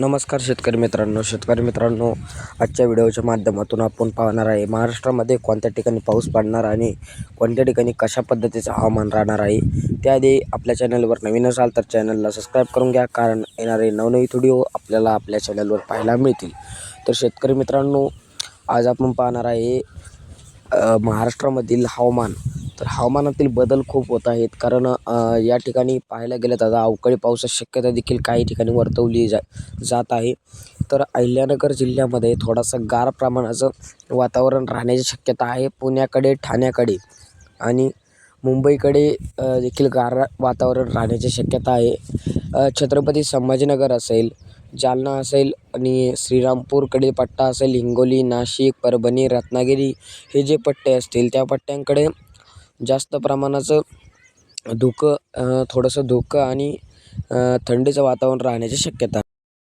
नमस्कार शेतकरी मित्रांनो. शेतकरी मित्रांनो आजच्या व्हिडिओच्या माध्यमातून आपण पाहणार आहे महाराष्ट्रामध्ये कोणत्या ठिकाणी पाऊस पडणार आणि कोणत्या ठिकाणी कशा पद्धतीचं हवामान राहणार आहे त्याआधी आपल्या चॅनलवर नवीन असाल तर चॅनलला सबस्क्राईब करून घ्या कारण येणारे नवनवीन व्हिडिओ आपल्याला आपल्या चॅनलवर पाहायला मिळतील. तर शेतकरी मित्रांनो आज आपण पाहणार आहे महाराष्ट्रामधील हवामान. तर हवामानातील बदल खूप होत आहेत. कारण या ठिकाणी पाहायला गेलं तर अवकाळी पावसाची शक्यता देखील काही ठिकाणी वर्तवली जा जात आहे. तर अहिल्यानगर जिल्ह्यामध्ये थोडासा गार प्रमाणाचं वातावरण राहण्याची शक्यता आहे. पुण्याकडे ठाण्याकडे आणि मुंबईकडे देखील गार वातावरण राहण्याची शक्यता आहे. छत्रपती संभाजीनगर असेल जालना असेल आणि श्रीरामपूरकडील पट्टा असेल हिंगोली नाशिक परभणी रत्नागिरी हे जे पट्टे असतील त्या पट्ट्यांकडे जास्त प्रमाणाचं धुकं थोडंसं धुकं आणि थंडीचं वातावरण राहण्याची शक्यता